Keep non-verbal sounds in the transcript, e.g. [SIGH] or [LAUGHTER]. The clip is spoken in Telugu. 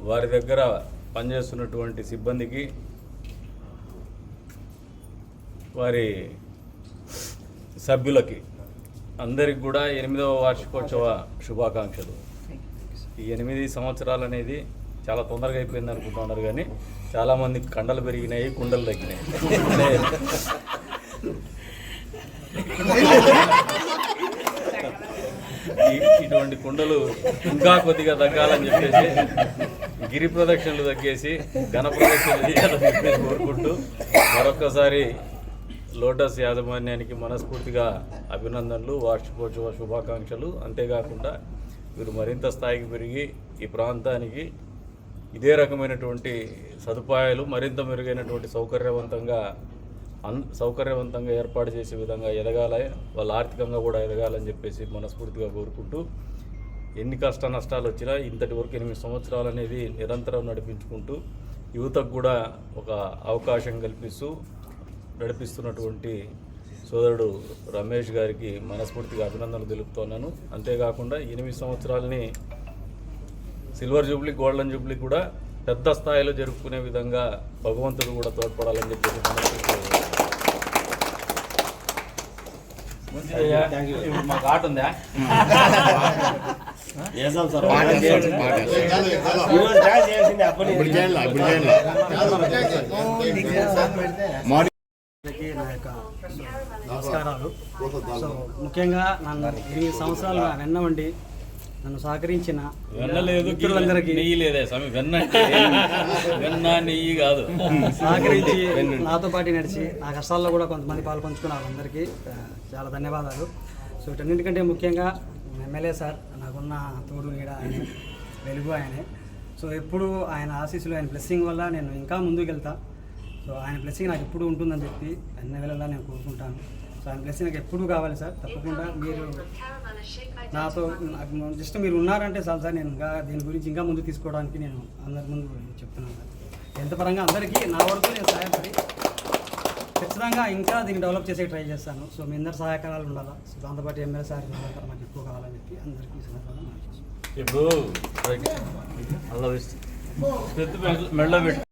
వారి దగ్గర పనిచేస్తున్నటువంటి సిబ్బందికి వారి సభ్యులకి అందరికి కూడా ఎనిమిదవ వార్షికోత్సవ శుభాకాంక్షలు. ఈ ఎనిమిది సంవత్సరాలు అనేది చాలా తొందరగా అయిపోయింది అనుకుంటున్నారు కానీ చాలామంది కండలు పెరిగినాయి కుండలు తగ్గినాయి. [LAUGHS] ఇటువంటి కుండలు ఇంకా కొద్దిగా తగ్గాలని చెప్పేసి గిరి ప్రదక్షిణలు తగ్గేసి ఘన ప్రదక్షిణలు చేయాలని చెప్పేసి కోరుకుంటూ మరొక్కసారి లోటస్ యాజమాన్యానికి మనస్ఫూర్తిగా అభినందనలు వార్షికోత్సవ శుభాకాంక్షలు. అంతేకాకుండా వీరు మరింత స్థాయికి పెరిగి ఈ ప్రాంతానికి ఇదే రకమైనటువంటి సదుపాయాలు మరింత మెరుగైనటువంటి సౌకర్యవంతంగా అన్ సౌకర్యవంతంగా ఏర్పాటు చేసే విధంగా ఎదగాలి వాళ్ళు ఆర్థికంగా కూడా ఎదగాలని చెప్పేసి మనస్ఫూర్తిగా కోరుకుంటూ ఎన్ని కష్ట నష్టాలు వచ్చినా ఇంతటి వరకు ఎనిమిది సంవత్సరాలు అనేది నిరంతరం నడిపించుకుంటూ యువతకు కూడా ఒక అవకాశం కల్పిస్తూ నడిపిస్తున్నటువంటి సోదరుడు రమేష్ గారికి మనస్ఫూర్తిగా అభినందనలు తెలుపుతున్నాను. అంతేకాకుండా ఎనిమిది సంవత్సరాలని సిల్వర్ జూబ్లీ గోల్డెన్ జూబ్లీ కూడా పెద్ద స్థాయిలో జరుపుకునే విధంగా భగవంతుడు కూడా తోడ్పడాలని చెప్పేసి. ఇప్పుడు మాకు ఆట ఉందా? నమస్కారాలు. సో ముఖ్యంగా నన్ను ఎనిమిది సంవత్సరాలుగా వెన్నవండి నన్ను సహకరించిన మిత్రులందరికీ నెయ్యి కాదు. సహకరించి నాతో పాటు నడిచి నా కష్టాల్లో కూడా కొంతమంది పాలు పంచుకున్నారు అందరికీ. చాలా ధన్యవాదాలు. సో వీటన్నిటికంటే ముఖ్యంగా ఎమ్మెల్యే సార్ నాకున్న తోడు నీడ ఆయన వెలుగు ఆయనే. సో ఎప్పుడు ఆయన ఆశీస్సులు ఆయన బ్లెస్సింగ్ వల్ల నేను ఇంకా ముందుకు వెళ్తా సో ఆయన బ్లెస్సింగ్ నాకు ఎప్పుడు ఉంటుందని చెప్పి అన్ని వేళలా నేను కోరుకుంటాను. సో ఆయన బ్లెస్సింగ్ నాకు ఎప్పుడు కావాలి సార్ తప్పకుండా మీరు నాతో నాకు జస్ట్ మీరు ఉన్నారంటే చాలు సార్ నేను ఇంకా దీని గురించి ఇంకా ముందు తీసుకోవడానికి నేను అందరి ముందు చెప్తున్నాను సార్. ఎంత పరంగా అందరికీ నా వరకు నేను సహాయపడి ఖచ్చితంగా ఇంకా దీన్ని డెవలప్ చేసే ట్రై చేస్తాను. సో మీ అందరి సహాయకారాలు ఉండాలా? సో దాంతోపాటు ఎమ్మెల్యే సార్ సహకారం నాకు ఎక్కువ కావాలని చెప్పి అందరికీ సందర్భంగా ఇప్పుడు అల్ల మెళ్ళ పెట్టు